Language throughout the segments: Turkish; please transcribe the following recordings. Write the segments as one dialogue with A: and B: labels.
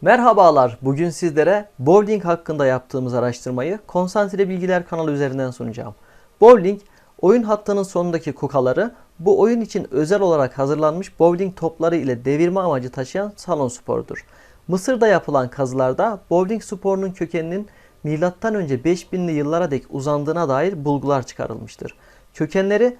A: Merhabalar. Bugün sizlere bowling hakkında yaptığımız araştırmayı Konsantre Bilgiler kanalı üzerinden sunacağım. Bowling, oyun hattının sonundaki kukaları bu oyun için özel olarak hazırlanmış bowling topları ile devirme amacı taşıyan salon sporudur. Mısır'da yapılan kazılarda bowling sporunun kökeninin önce 5000'li yıllara dek uzandığına dair bulgular çıkarılmıştır. Kökenleri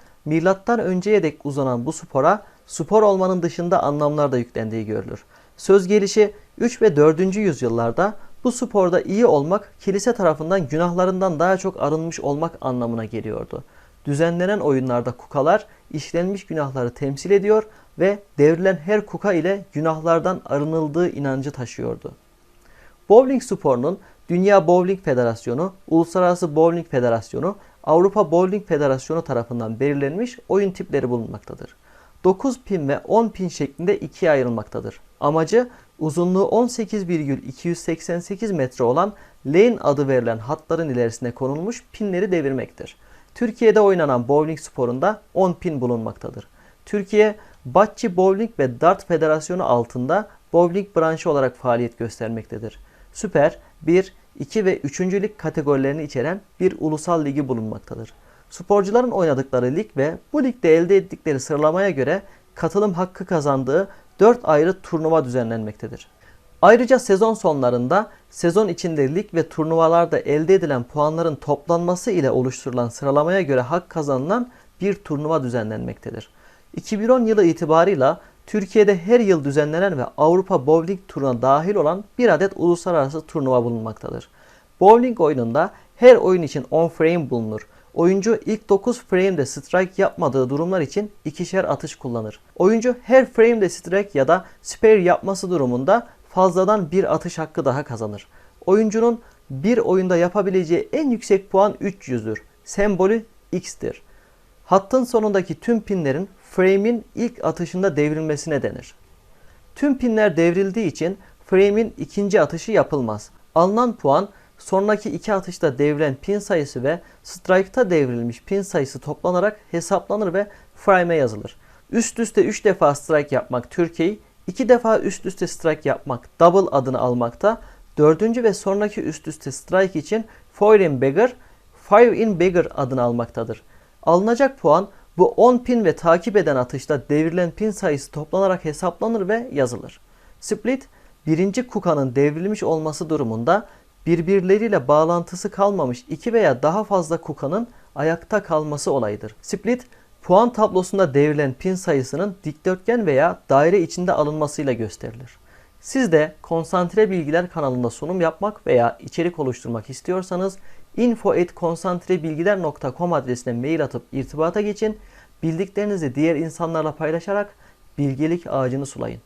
A: önceye dek uzanan bu spora spor olmanın dışında anlamlar da yüklendiği görülür. Söz gelişi 3 ve 4. yüzyıllarda bu sporda iyi olmak kilise tarafından günahlarından daha çok arınmış olmak anlamına geliyordu. Düzenlenen oyunlarda kukalar işlenmiş günahları temsil ediyor ve devrilen her kuka ile günahlardan arınıldığı inancı taşıyordu. Bowling sporunun Dünya Bowling Federasyonu, Uluslararası Bowling Federasyonu, Avrupa Bowling Federasyonu tarafından belirlenmiş oyun tipleri bulunmaktadır. 9 pin ve 10 pin şeklinde ikiye ayrılmaktadır. Amacı uzunluğu 18,288 metre olan lane adı verilen hatların ilerisine konulmuş pinleri devirmektir. Türkiye'de oynanan bowling sporunda 10 pin bulunmaktadır. Türkiye, Batçı Bowling ve Dart Federasyonu altında bowling branşı olarak faaliyet göstermektedir. Süper, 1, 2 ve 3. lig kategorilerini içeren bir ulusal ligi bulunmaktadır. Sporcuların oynadıkları lig ve bu ligde elde ettikleri sıralamaya göre katılım hakkı kazandığı 4 ayrı turnuva düzenlenmektedir. Ayrıca sezon sonlarında sezon içinde lig ve turnuvalarda elde edilen puanların toplanması ile oluşturulan sıralamaya göre hak kazanılan bir turnuva düzenlenmektedir. 2010 yılı itibarıyla Türkiye'de her yıl düzenlenen ve Avrupa Bowling turuna dahil olan bir adet uluslararası turnuva bulunmaktadır. Bowling oyununda her oyun için 10 frame bulunur. Oyuncu ilk 9 frame'de strike yapmadığı durumlar için ikişer atış kullanır. Oyuncu her frame'de strike ya da spare yapması durumunda fazladan bir atış hakkı daha kazanır. Oyuncunun bir oyunda yapabileceği en yüksek puan 300'dür. Sembolü X'tir. Hattın sonundaki tüm pinlerin frame'in ilk atışında devrilmesine denir. Tüm pinler devrildiği için frame'in ikinci atışı yapılmaz. Alınan puan sonraki iki atışta devrilen pin sayısı ve strike'ta devrilmiş pin sayısı toplanarak hesaplanır ve frame'e yazılır. Üst üste 3 defa strike yapmak Türkiye'yi, 2 defa üst üste strike yapmak double adını almakta, dördüncü ve sonraki üst üste strike için four in beggar, five in beggar adını almaktadır. Alınacak puan bu 10 pin ve takip eden atışta devrilen pin sayısı toplanarak hesaplanır ve yazılır. Split, birinci kukanın devrilmiş olması durumunda birbirleriyle bağlantısı kalmamış iki veya daha fazla kukanın ayakta kalması olayıdır. Split, puan tablosunda devrilen pin sayısının dikdörtgen veya daire içinde alınmasıyla gösterilir. Siz de Konsantre Bilgiler kanalında sunum yapmak veya içerik oluşturmak istiyorsanız info@konsantrebilgiler.com adresine mail atıp irtibata geçin. Bildiklerinizi diğer insanlarla paylaşarak bilgelik ağacını sulayın.